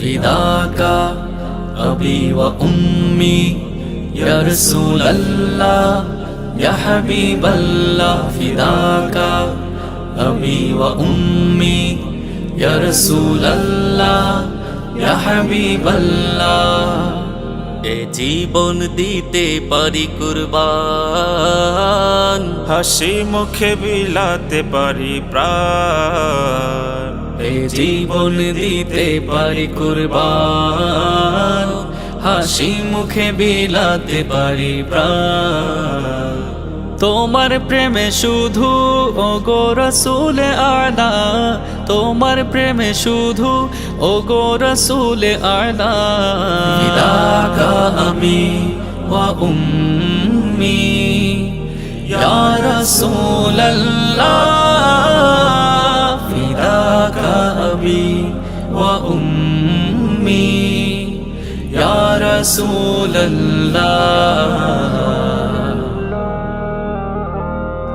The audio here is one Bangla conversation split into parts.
ফিদাকা আবি ওয়া উম্মি ইয়া রাসূলুল্লাহ, ইয়া হাবিবাল্লাহ ফিদাকা আবি ওয়া উম্মি ইয়া রাসূলুল্লাহ, ইয়া হাবিবাল্লাহ। এ জীবন দিতে পারি কুরবান। হাসি মুখে বিলাতে পারি প্রাণ। এ জীবন দিতে পারি কুরবান। হাসি মুখে বিলাতে পারি প্রাণ। তোমার প্রেমে শুধু ও গো রসুল আলা। তোমার প্রেমে শুধু ও গো রসুল আলা। আমি ওয়া উম্মি। ইয়া রসুল উম্মি ইয়া রসুল আল্লাহ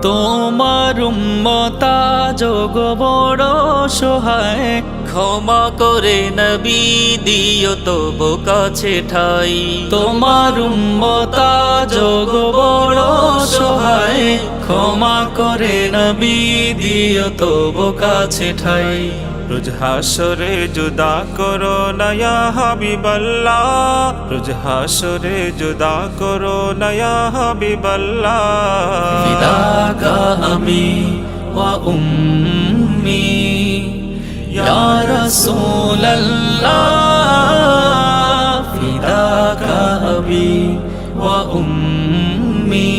তোমার উম্মতা যোগ বড় সহায়। ক্ষমা করে নবী, দিও তো কাছে ঠাই। তোমার উম্মতা যোগ বড় সহায়। ক্ষমা করে নবী, দিও তো কাছে ঠাই। রোজ হাসরে জুদা করো নয়া হাবিবাল্লা রোজ হাসরে জুদা করো নয়া হাবিবাল্লা ফিদাকা আমি ওয়া উম্মি ইয়া রাসূলাল্লাহ ফিদাকা আবি ওয়া উম্মি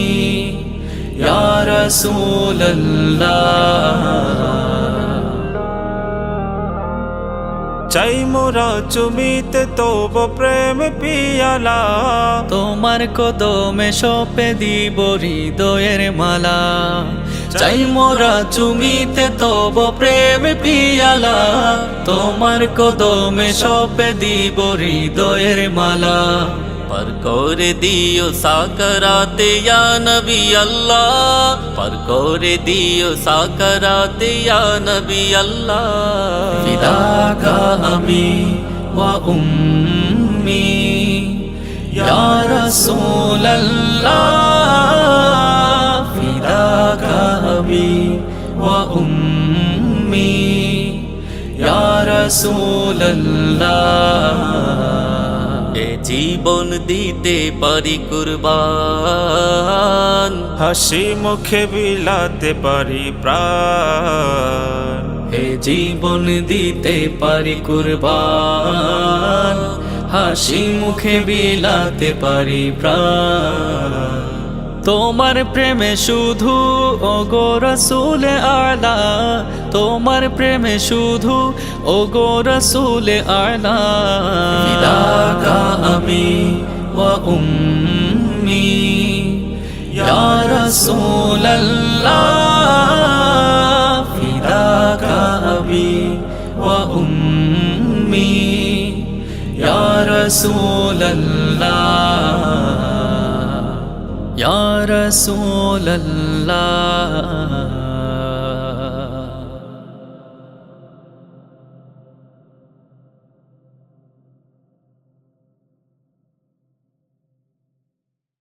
চাই মোরা চুমিতে তোব প্রেম পিয়ালা। তোমার কদমে সপে দিব হৃদয়ের মালা। চাই মোরা চুমিতে তব প্রেম পিয়ালা। তোমার কদমে সপে দিব হৃদয়ের মালা। পার করে দিও সাকরাতে ইয়া নবী আল্লাহ পার করে দিও সাকরাতে ইয়া নবী আল্লাহ ফিদাকা আমি ওয়া উম্মি ইয়া রাসূল আল্লাহ ফিদাকা আমি ওয়া উম্মি ইয়া রাসূল আল্লাহ এ জীবন দিতে পারি কুরবান। হাসি মুখে বিলাতে পারি প্রাণ। এ জীবন দিতে পারি কুরবান। হাসি মুখে বিলাতে পারি প্রাণ। তোমার প্রেমে শুধু ও গো রসুল আলা। তোমার প্রেমে শুধু ও গো রসুল আলা। আমি উম্মি, ইয়া রসুল আল্লাহ ফিদাকা আবি ওয়া উম্মি, ইয়া ইয়া রসুল আল্লাহ